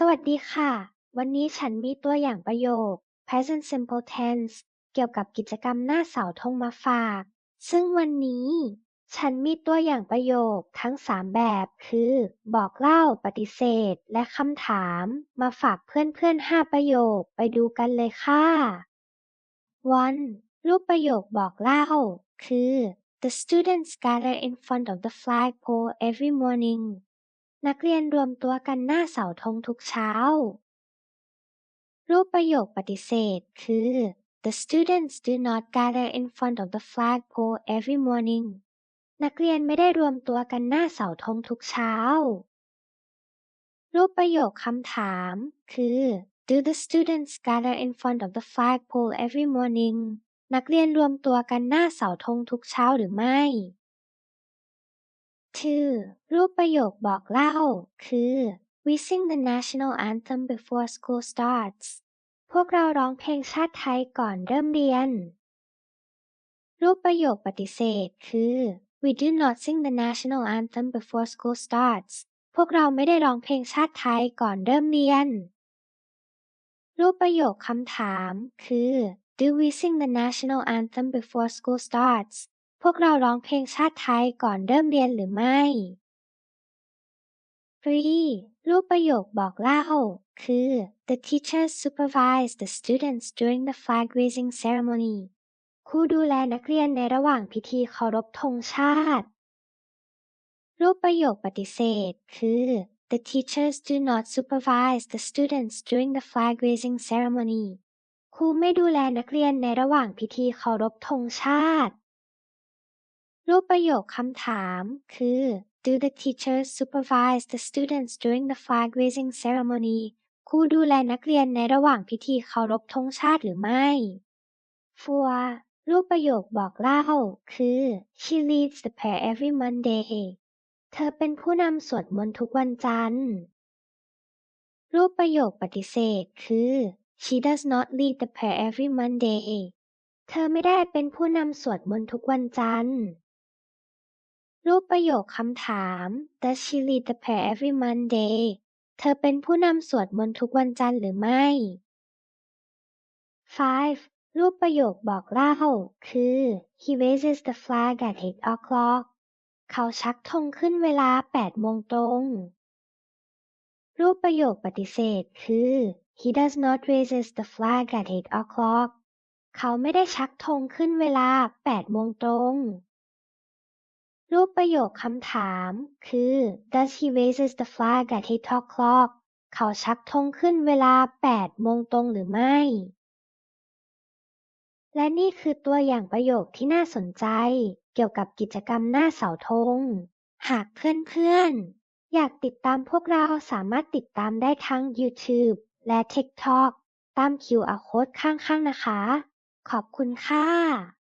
สวัสดีค่ะ วันนี้ฉันมีตัวอย่างประโยค present simple tense เกี่ยวกับกิจกรรมหน้าเสาธงมาฝาก ซึ่งวันนี้ ฉันมีตัวอย่างประโยคทั้ง 3 แบบ คือ บอกเล่า ปฏิเสธ และคำถาม มาฝากเพื่อนๆ 5 ประโยค ไปดูกันเลยค่ะ 1. รูปประโยคบอกเล่า คือ The students gather in front of the flagpole every morning นักเรียนรวมตัวกันหน้าเสาธงทุกเช้า รูปประโยคปฏิเสธคือ The students do not gather in front of the flagpole every morning นักเรียนไม่ได้รวมตัวกันหน้าเสาธงทุกเช้า รูปประโยคคำถามคือ Do the students gather in front of the flagpole every morning นักเรียนรวมตัวกันหน้าเสาธงทุกเช้าหรือไม่ 2. รูปประโยคบอกเล่า คือ We sing the national anthem before school starts พวกเราร้องเพลงชาติไทยก่อนเริ่มเรียน รูปประโยคปฏิเสธ คือ We do not sing the national anthem before school starts พวกเราไม่ได้ร้องเพลงชาติไทยก่อนเริ่มเรียน รูปประโยคคำถาม คือ Do we sing the national anthem before school starts พวกเราร้องเพลงชาติไทยก่อนเริ่มเรียนหรือไม่ 3. รูปประโยคบอกเล่า คือ The teachers supervise the students during the flag raising ceremony ครูดูแลนักเรียนในระหว่างพิธีเคารพธงชาติ รูปประโยคปฏิเสธ คือ The teachers do not supervise the students during the flag raising ceremony ครูไม่ดูแลนักเรียนในระหว่างพิธีเคารพธงชาติ รูปประโยคคำถาม คือ Do the teachers supervise the students during the flag raising ceremony ครูดูแลนักเรียนในระหว่างพิธีเคารพธงชาติหรือไม่ 4. รูปประโยคบอกเล่า คือ She leads the prayer every Monday เธอเป็นผู้นำสวดมนต์ทุกวันจันทร์ รูปประโยคปฏิเสธ คือ She does not lead the prayer every Monday เธอไม่ได้เป็นผู้นำสวดมนต์ทุกวันจันทร์ รูปประโยคคำถาม Does she lead the prayer every Monday เธอเป็นผู้นำสวดมนต์ทุกวันจันทร์หรือไม่ 5. รูปประโยคบอกเล่า คือ He raises the flag at 8 o'clock เขาชักธงขึ้นเวลา 8 โมงตรง รูปประโยคปฏิเสธ คือ He does not raises the flag at 8 o'clock เขาไม่ได้ชักธงขึ้นเวลา 8 โมงตรง รูปประโยคคำถามคือ Does he raises the flag at 8 o'clock เขาชักธงขึ้นเวลา 8 โมงตรงหรือไม่ และนี่คือตัวอย่างประโยคที่น่าสนใจ เกี่ยวกับกิจกรรมหน้าเสาธง หากเพื่อนๆ อยากติดตามพวกเราสามารถติดตามได้ทั้ง YouTube และ TikTok ตาม QR Code ข้างๆ นะคะ ขอบคุณค่ะ